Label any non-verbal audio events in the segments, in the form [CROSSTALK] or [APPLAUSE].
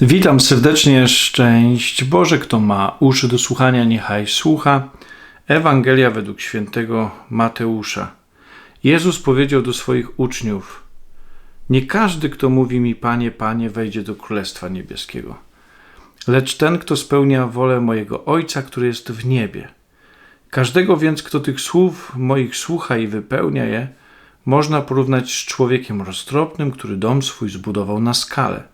Witam serdecznie, szczęść Boże, kto ma uszy do słuchania, niechaj słucha. Ewangelia według świętego Mateusza. Jezus powiedział do swoich uczniów: Nie każdy, kto mówi mi, Panie, Panie, wejdzie do Królestwa Niebieskiego, lecz ten, kto spełnia wolę mojego Ojca, który jest w niebie. Każdego więc, kto tych słów moich słucha i wypełnia je, można porównać z człowiekiem roztropnym, który dom swój zbudował na skale.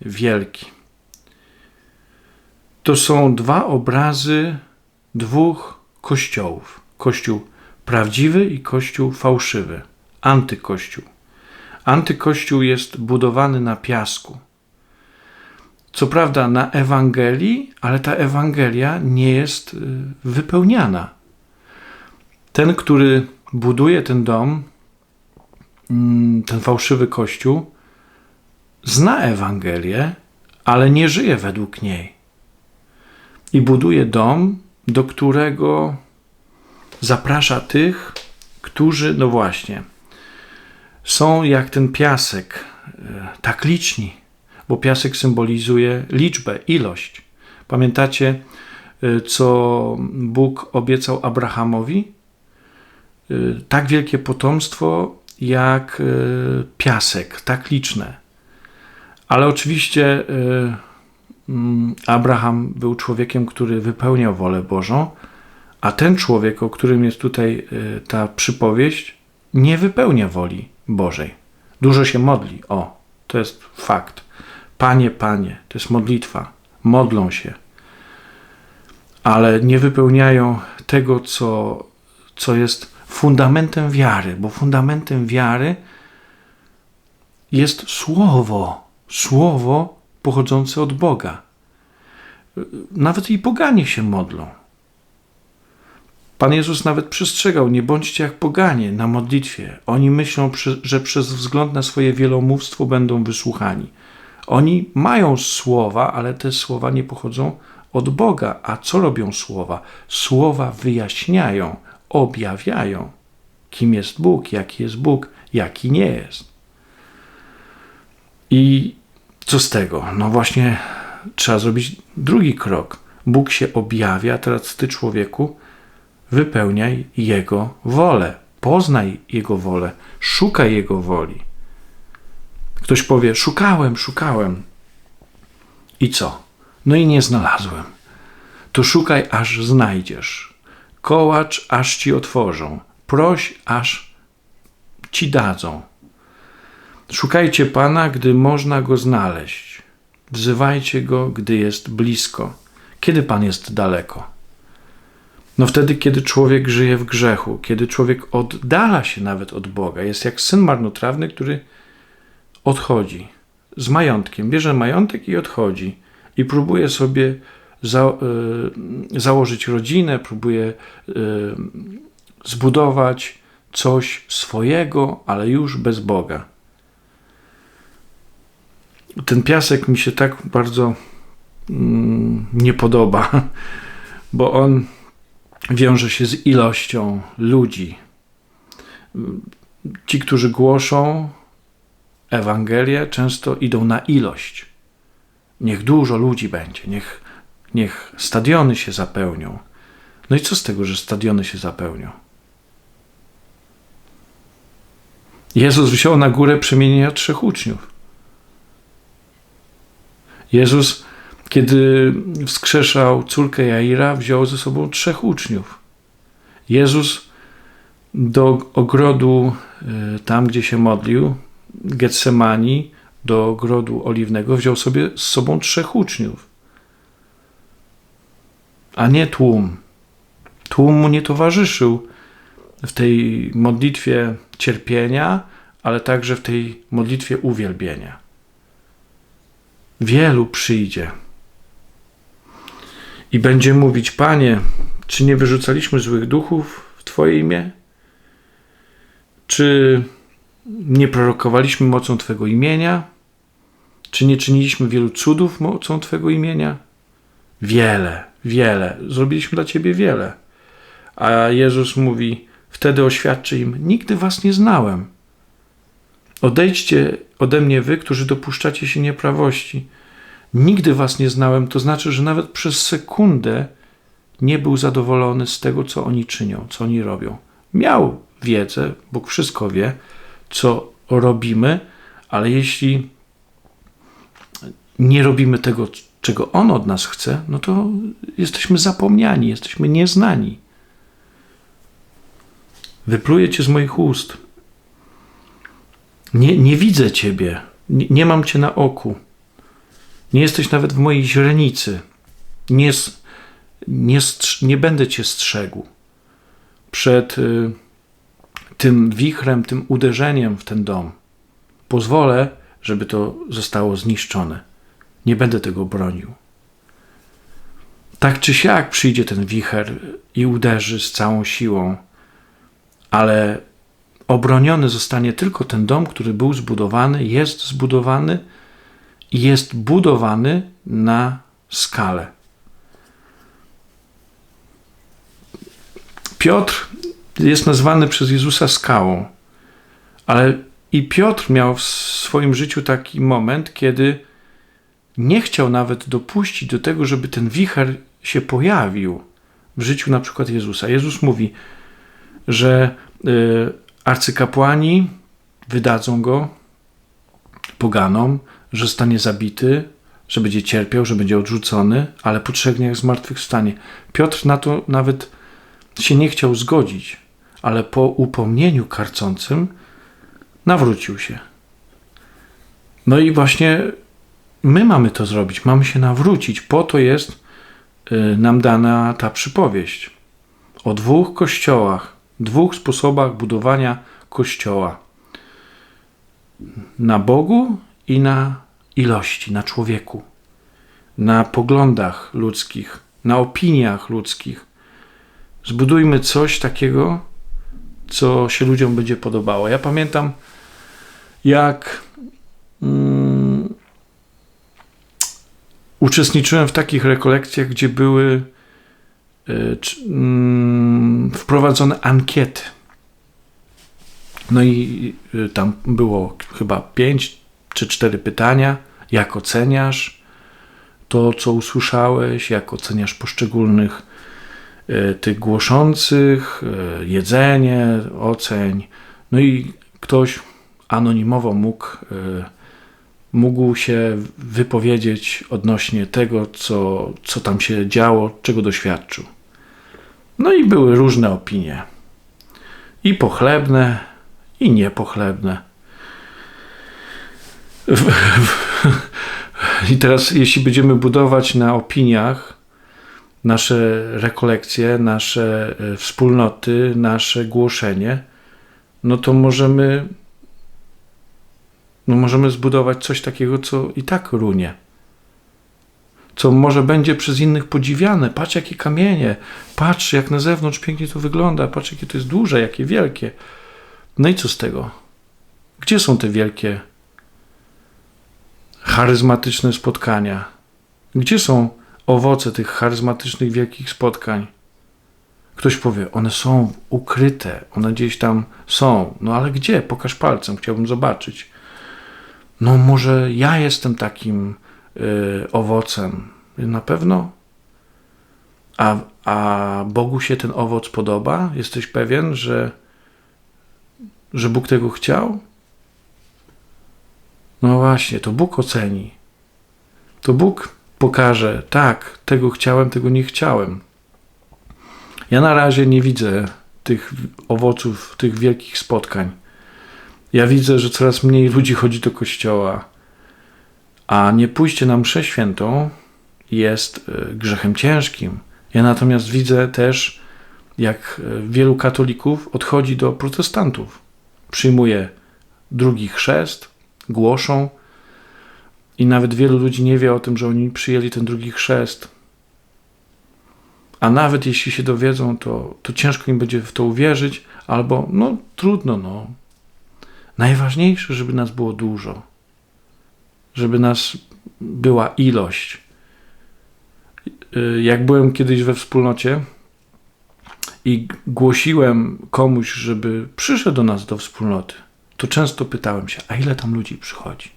wielki. To są dwa obrazy dwóch kościołów: kościół prawdziwy i kościół fałszywy, antykościół. Antykościół jest budowany na piasku. Co prawda na Ewangelii, ale ta Ewangelia nie jest y, wypełniana. Ten, który buduje ten dom, mm, ten fałszywy kościół, zna Ewangelię, ale nie żyje według niej. I buduje dom, do którego zaprasza tych, którzy, no właśnie, są jak ten piasek, e, tak liczni, bo piasek symbolizuje liczbę, ilość. Pamiętacie, e, co Bóg obiecał Abrahamowi? E, tak wielkie potomstwo jak piasek, tak liczne. Ale oczywiście mm, Abraham był człowiekiem, który wypełniał wolę Bożą, a ten człowiek, o którym jest tutaj y, ta przypowieść, nie wypełnia woli Bożej. Dużo się modli. O, to jest fakt. Panie, Panie, to jest modlitwa. Modlą się, ale nie wypełniają tego, co, co jest fundamentem wiary, bo fundamentem wiary jest słowo, słowo pochodzące od Boga. Nawet i poganie się modlą. Pan Jezus nawet przestrzegał: Nie bądźcie jak poganie na modlitwie. Oni myślą, że przez wzgląd na swoje wielomówstwo będą wysłuchani. Oni mają słowa, ale te słowa nie pochodzą od Boga. A co robią słowa? Słowa wyjaśniają, objawiają, kim jest Bóg, jaki jest Bóg, jaki nie jest. I co z tego? No właśnie trzeba zrobić drugi krok. Bóg się objawia, teraz ty człowieku wypełniaj Jego wolę, poznaj Jego wolę, szukaj Jego woli. Ktoś powie: Szukałem, szukałem. I co? No i nie znalazłem. To szukaj, aż znajdziesz. Kołacz, aż ci otworzą. Proś, aż ci dadzą. Szukajcie Pana, gdy można go znaleźć. Wzywajcie go, gdy jest blisko. Kiedy Pan jest daleko? No wtedy, kiedy człowiek żyje w grzechu, kiedy człowiek oddala się nawet od Boga, jest jak syn marnotrawny, który odchodzi z majątkiem, bierze majątek i odchodzi i próbuje sobie za, y, założyć rodzinę, próbuje y, zbudować coś swojego, ale już bez Boga. Ten piasek mi się tak bardzo mm, nie podoba, bo on wiąże się z ilością ludzi. Ci, którzy głoszą Ewangelię, często idą na ilość. Niech dużo ludzi będzie, niech, niech stadiony się zapełnią. No i co z tego, że stadiony się zapełnią? Jezus wziął na górę przemienienia trzech uczniów. Jezus kiedy wskrzeszał córkę Jaira, wziął ze sobą trzech uczniów. Jezus do ogrodu, e, tam gdzie się modlił, Getsemani, do ogrodu oliwnego, wziął sobie z sobą trzech uczniów, a nie tłum. Tłum mu nie towarzyszył w tej modlitwie cierpienia, ale także w tej modlitwie uwielbienia. Wielu przyjdzie i będzie mówić: Panie, czy nie wyrzucaliśmy złych duchów w Twoje imię? Czy nie prorokowaliśmy mocą Twego imienia? Czy nie czyniliśmy wielu cudów mocą Twego imienia? Wiele, wiele. Zrobiliśmy dla Ciebie wiele. A Jezus mówi: Wtedy oświadczy im: Nigdy Was nie znałem. Odejdźcie ode mnie, wy, którzy dopuszczacie się nieprawości. Nigdy Was nie znałem, to znaczy, że nawet przez sekundę nie był zadowolony z tego, co oni czynią, co oni robią. Miał wiedzę, Bóg wszystko wie, co robimy, ale jeśli nie robimy tego, czego On od nas chce, no to jesteśmy zapomniani, jesteśmy nieznani. Wypluję cię z moich ust. Nie, nie widzę ciebie, nie, nie mam cię na oku. Nie jesteś nawet w mojej źrenicy. Nie, nie, nie będę cię strzegł przed y, tym wichrem, tym uderzeniem w ten dom. Pozwolę, żeby to zostało zniszczone. Nie będę tego bronił. Tak czy siak przyjdzie ten wicher i uderzy z całą siłą, ale obroniony zostanie tylko ten dom, który był zbudowany, jest zbudowany i jest budowany na skalę. Piotr jest nazwany przez Jezusa skałą, ale i Piotr miał w swoim życiu taki moment, kiedy nie chciał nawet dopuścić do tego, żeby ten wicher się pojawił w życiu na przykład Jezusa. Jezus mówi, że y, arcykapłani wydadzą go poganom, że zostanie zabity, że będzie cierpiał, że będzie odrzucony, ale po trzech dniach zmartwychwstanie. Piotr na to nawet się nie chciał zgodzić, ale po upomnieniu karcącym nawrócił się. No i właśnie my mamy to zrobić, mamy się nawrócić. Po to jest y, nam dana ta przypowieść o dwóch kościołach, dwóch sposobach budowania kościoła. Na Bogu i na ilości, na człowieku, na poglądach ludzkich, na opiniach ludzkich. Zbudujmy coś takiego, co się ludziom będzie podobało. Ja pamiętam, jak um, uczestniczyłem w takich rekolekcjach, gdzie były wprowadzone ankiety. No i y, tam było chyba pięć czy cztery pytania. Jak oceniasz to, co usłyszałeś? Jak oceniasz poszczególnych y, tych głoszących? Y, jedzenie, oceń. No i ktoś anonimowo mógł, mógł się wypowiedzieć odnośnie tego, co, co tam się działo, czego doświadczył. No i były różne opinie. I pochlebne, i niepochlebne. [LAUGHS] I teraz, jeśli będziemy budować na opiniach nasze rekolekcje, nasze e, wspólnoty, nasze głoszenie, no to możemy, no możemy zbudować coś takiego, co i tak runie. Co może będzie przez innych podziwiane. Patrz, jakie kamienie, patrz, jak na zewnątrz pięknie to wygląda, patrz, jakie to jest duże, jakie wielkie. No i co z tego? Gdzie są te wielkie, charyzmatyczne spotkania? Gdzie są owoce tych charyzmatycznych, wielkich spotkań? Ktoś powie, one są ukryte, one gdzieś tam są. No ale gdzie? Pokaż palcem, chciałbym zobaczyć. No może ja jestem takim y, owocem. Na pewno. A, a Bogu się ten owoc podoba? Jesteś pewien, że że Bóg tego chciał? No właśnie, to Bóg oceni. To Bóg pokaże, tak, tego chciałem, tego nie chciałem. Ja na razie nie widzę tych owoców, tych wielkich spotkań. Ja widzę, że coraz mniej ludzi chodzi do kościoła, a nie pójście na mszę świętą jest e, grzechem ciężkim. Ja natomiast widzę też, jak e, wielu katolików odchodzi do protestantów przyjmuje drugi chrzest, głoszą I nawet wielu ludzi nie wie o tym, że oni przyjęli ten drugi chrzest. A nawet jeśli się dowiedzą, to, to ciężko im będzie w to uwierzyć, albo no trudno, no. Najważniejsze, żeby nas było dużo, żeby nas była ilość. Y, jak byłem kiedyś we wspólnocie i głosiłem komuś, żeby przyszedł do nas do wspólnoty, to często pytałem się, a ile tam ludzi przychodzi?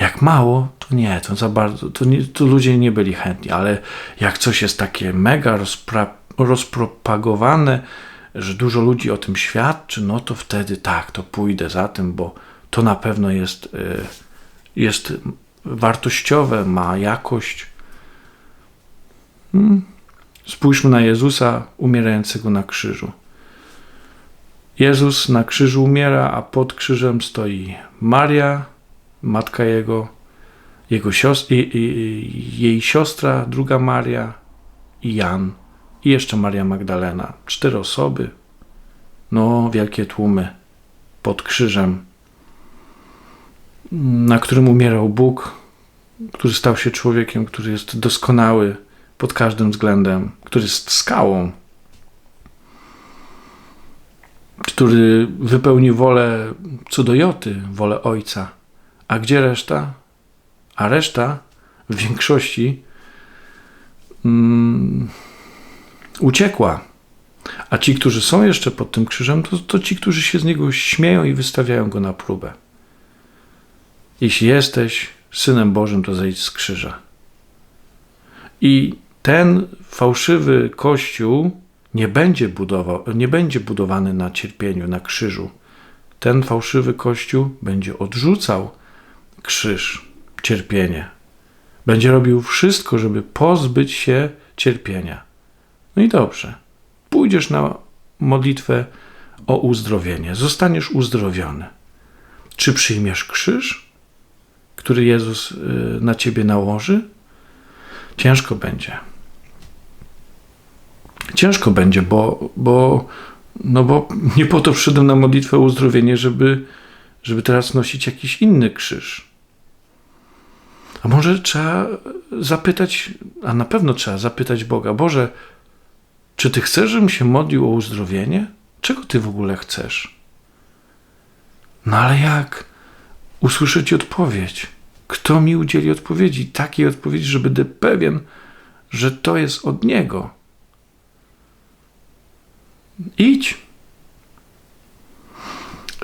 Jak mało, to nie, to za bardzo, to, nie, to ludzie nie byli chętni, ale jak coś jest takie mega rozpropagowane, że dużo ludzi o tym świadczy, no to wtedy tak, to pójdę za tym, bo to na pewno jest, y, jest wartościowe, ma jakość. Hmm. Spójrzmy na Jezusa umierającego na krzyżu. Jezus na krzyżu umiera, a pod krzyżem stoi Maria, matka jego, jego siostra, jej siostra, druga Maria i Jan i jeszcze Maria Magdalena. Cztery osoby, no wielkie tłumy pod krzyżem, na którym umierał Bóg, który stał się człowiekiem, który jest doskonały pod każdym względem, który jest skałą, który wypełni wolę cudojoty, wolę Ojca. A gdzie reszta? A reszta w większości mm, uciekła. A ci, którzy są jeszcze pod tym krzyżem, to, to ci, którzy się z niego śmieją i wystawiają go na próbę. Jeśli jesteś synem Bożym, to zejdź z krzyża. I ten fałszywy kościół nie będzie, budował, nie będzie budowany na cierpieniu, na krzyżu. Ten fałszywy kościół będzie odrzucał krzyż, cierpienie. Będzie robił wszystko, żeby pozbyć się cierpienia. No i dobrze. Pójdziesz na modlitwę o uzdrowienie. Zostaniesz uzdrowiony. Czy przyjmiesz krzyż, który Jezus y, na ciebie nałoży? Ciężko będzie. Ciężko będzie, bo, bo, no bo nie po to przyszedłem na modlitwę o uzdrowienie, żeby, żeby teraz nosić jakiś inny krzyż. A może trzeba zapytać, a na pewno trzeba zapytać Boga: Boże, czy Ty chcesz, żebym się modlił o uzdrowienie? Czego Ty w ogóle chcesz? No ale jak usłyszeć odpowiedź? Kto mi udzieli odpowiedzi? Takiej odpowiedzi, że będę pewien, że to jest od Niego. Idź.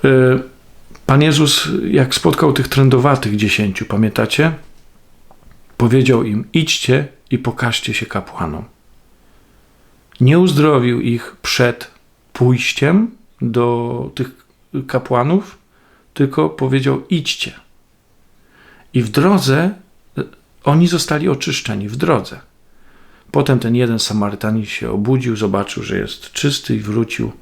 E, Pan Jezus, jak spotkał tych trędowatych dziesięciu, pamiętacie? Powiedział im: idźcie i pokażcie się kapłanom. Nie uzdrowił ich przed pójściem do tych kapłanów, tylko powiedział: idźcie. I w drodze oni zostali oczyszczeni, w drodze. Potem ten jeden Samarytanin się obudził, zobaczył, że jest czysty i wrócił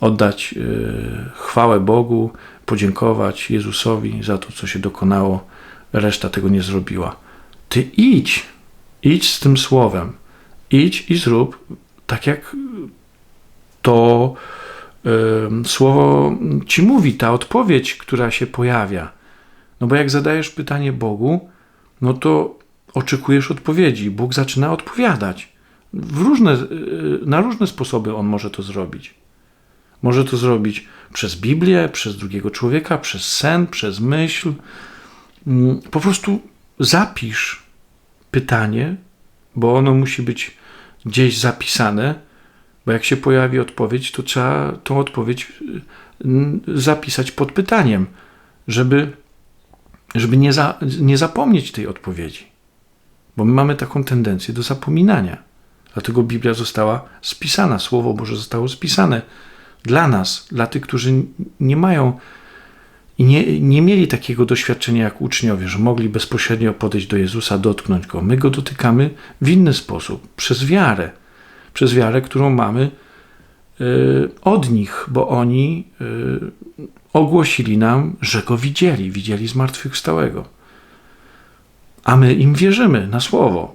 oddać yy, chwałę Bogu, podziękować Jezusowi za to, co się dokonało. Reszta tego nie zrobiła. Ty idź, idź z tym słowem, idź i zrób tak, jak to yy, słowo ci mówi, ta odpowiedź, która się pojawia. No bo jak zadajesz pytanie Bogu, no to oczekujesz odpowiedzi. Bóg zaczyna odpowiadać. W różne, y, na różne sposoby on może to zrobić. Może to zrobić przez Biblię, przez drugiego człowieka, przez sen, przez myśl. Mm, po prostu zapisz pytanie, bo ono musi być gdzieś zapisane, bo jak się pojawi odpowiedź, to trzeba tą odpowiedź y, zapisać pod pytaniem, żeby, żeby nie, za, nie zapomnieć tej odpowiedzi. Bo my mamy taką tendencję do zapominania. Dlatego Biblia została spisana, Słowo Boże zostało spisane dla nas, dla tych, którzy nie mają i nie, nie mieli takiego doświadczenia jak uczniowie, że mogli bezpośrednio podejść do Jezusa, dotknąć go. My go dotykamy w inny sposób, przez wiarę. Przez wiarę, którą mamy od nich, bo oni y, ogłosili nam, że go widzieli, widzieli zmartwychwstałego a my im wierzymy na słowo.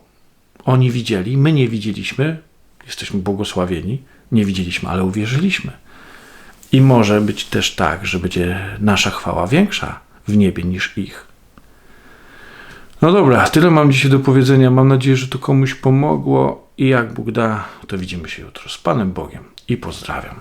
Oni widzieli, my nie widzieliśmy, jesteśmy błogosławieni, nie widzieliśmy, ale uwierzyliśmy. I może być też tak, że będzie nasza chwała większa w niebie niż ich. No dobra, tyle mam dzisiaj do powiedzenia. Mam nadzieję, że to komuś pomogło i jak Bóg da, to widzimy się jutro z Panem Bogiem i pozdrawiam.